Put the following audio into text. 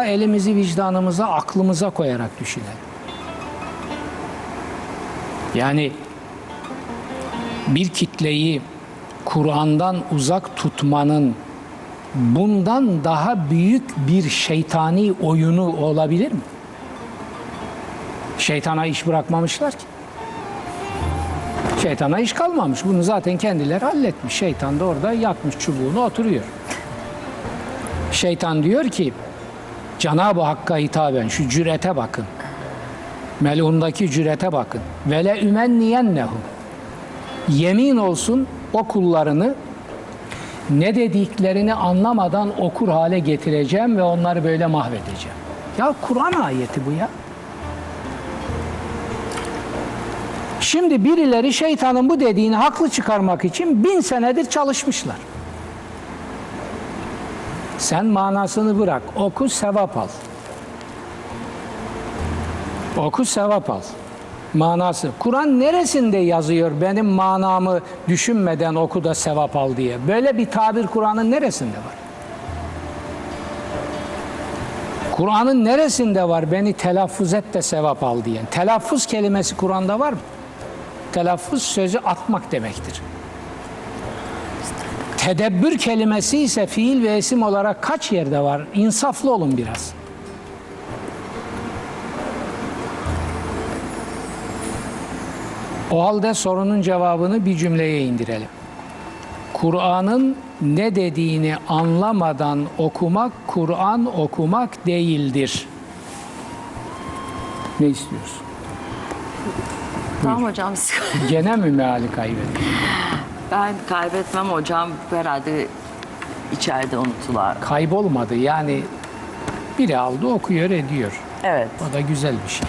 elimizi vicdanımıza, aklımıza koyarak düşünelim. Yani bir kitleyi Kur'an'dan uzak tutmanın bundan daha büyük bir şeytani oyunu olabilir mi? Şeytana iş bırakmamışlar ki. Şeytana iş kalmamış. Bunu zaten kendileri halletmiş. Şeytan da orada yakmış çubuğunu oturuyor. Şeytan diyor ki Cenab-ı Hakk'a hitaben şu cürete bakın. Melundaki cürete bakın. Ve le ümenniyennehu. Yemin olsun o kullarını ne dediklerini anlamadan okur hale getireceğim ve onları böyle mahvedeceğim. Ya Kur'an ayeti bu ya. Şimdi birileri şeytanın bu dediğini haklı çıkarmak için bin senedir çalışmışlar. Sen manasını bırak. Oku sevap al. Oku sevap al. Manası. Kur'an neresinde yazıyor benim manamı düşünmeden oku da sevap al diye? Böyle bir tabir Kur'an'ın neresinde var? Kur'an'ın neresinde var beni telaffuz et de sevap al diyen? Telaffuz kelimesi Kur'an'da var mı? Telaffuz sözü atmak demektir. Tedebbür kelimesi ise fiil ve isim olarak kaç yerde var? İnsaflı olun biraz. O halde sorunun cevabını bir cümleye indirelim. Kur'an'ın ne dediğini anlamadan okumak, Kur'an okumak değildir. Ne istiyorsun? Tamam hocam. Gene mi meali kaybettin? Ben kaybetmem hocam. Herhalde içeride unuttular. Kaybolmadı yani biri aldı okuyor ediyor. Evet. O da güzel bir şey.